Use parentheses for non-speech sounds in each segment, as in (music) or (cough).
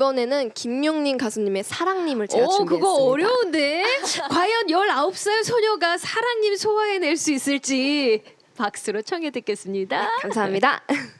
이번에는 김용림 가수님의 사랑님을 제가 오 준비했습니다. 그거 어려운데 (laughs) 과연 19살 소녀가 사랑님 소화해낼 수 있을지 박수로 청해 듣겠습니다. 감사합니다. (laughs)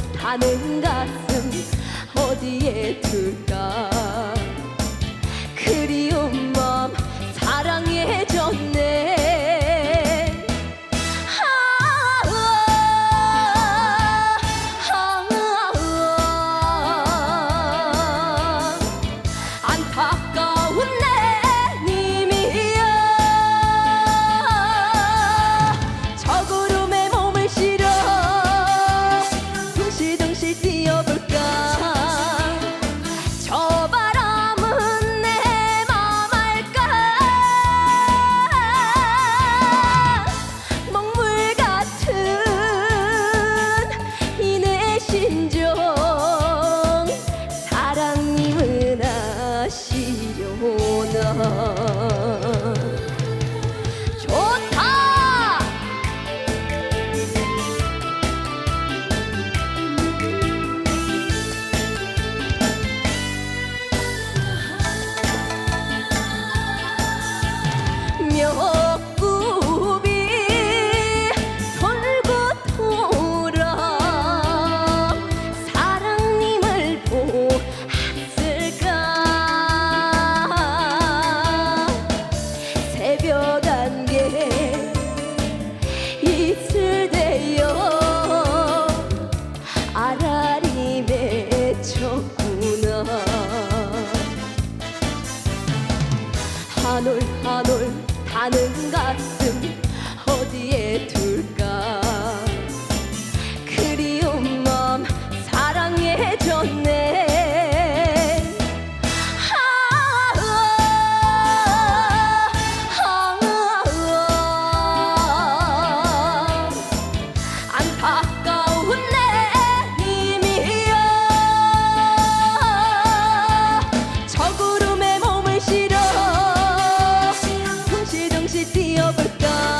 타는 가슴 어디에 둘까? 그리운 이 새벽 안개 이슬 되어 아라리 맺혔구나. 한올 한올 타는 가슴 gone.